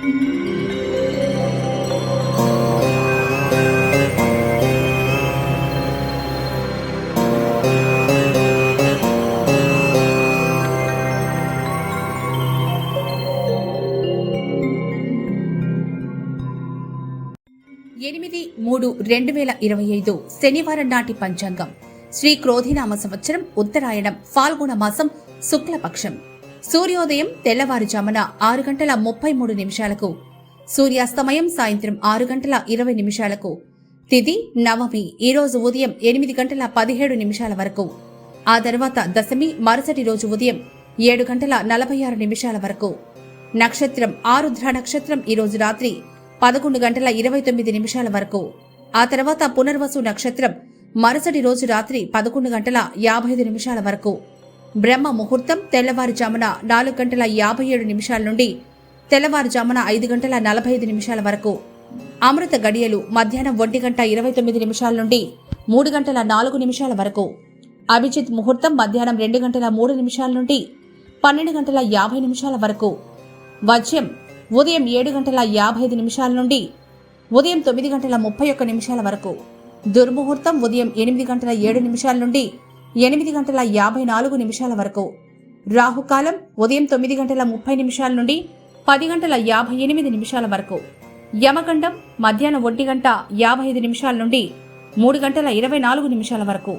ఎనిమిది మూడు రెండు వేల ఇరవై ఐదు శనివారం నాటి పంచాంగం. శ్రీ క్రోధినామ సంవత్సరం ఉత్తరాయణం ఫాల్గుణ మాసం శుక్లపక్షం. సూర్యోదయం తెల్లవారుజామున ఆరు గంటల ముప్పై మూడు నిమిషాలకు. సూర్యాస్తమయం సాయంత్రం ఆరు గంటల ఇరవై నిమిషాలకు. తిథి నవమి ఈరోజు ఉదయం ఎనిమిది గంటల పదిహేడు నిమిషాల వరకు. ఆ తర్వాత దశమి మరుసటి రోజు ఉదయం ఏడు గంటల నలభై ఆరు నిమిషాల వరకు. నక్షత్రం ఆరుద్ర నక్షత్రం ఈరోజు రాత్రి పదకొండు గంటల ఇరవై తొమ్మిది నిమిషాల వరకు. ఆ తర్వాత పునర్వసు నక్షత్రం మరుసటి రోజు రాత్రి పదకొండు గంటల యాభై ఐదు నిమిషాల వరకు. బ్రహ్మ ముహూర్తం తెల్లవారుజామున నాలుగు గంటల యాభై ఏడు నిమిషాల నుండి తెల్లవారుజామున ఐదు గంటల నలభై ఐదు నిమిషాల వరకు. అమృత గడియలు మధ్యాహ్నం ఒంటి గంట ఇరవై తొమ్మిది నిమిషాల నుండి మూడు గంటల నాలుగు నిమిషాల వరకు. అభిజిత్ ముహూర్తం మధ్యాహ్నం రెండు గంటల మూడు నిమిషాల నుండి పన్నెండు గంటల యాభై నిమిషాల వరకు. వజ్యం ఉదయం ఏడు గంటల యాభై ఐదు నిమిషాల నుండి ఉదయం తొమ్మిది గంటల ముప్పై ఒక్క నిమిషాల వరకు. దుర్ముహూర్తం ఉదయం ఎనిమిది గంటల ఏడు నిమిషాల నుండి ఎనిమిది గంటల యాభై నాలుగు నిమిషాల వరకు. రాహుకాలం ఉదయం తొమ్మిది గంటల ముప్పై నిమిషాల నుండి పది గంటల యాభై ఎనిమిది నిమిషాల వరకు. యమగండం మధ్యాహ్నం ఒంటి గంట యాభై ఐదు నిమిషాల నుండి మూడు గంటల ఇరవై నాలుగు నిమిషాల వరకు.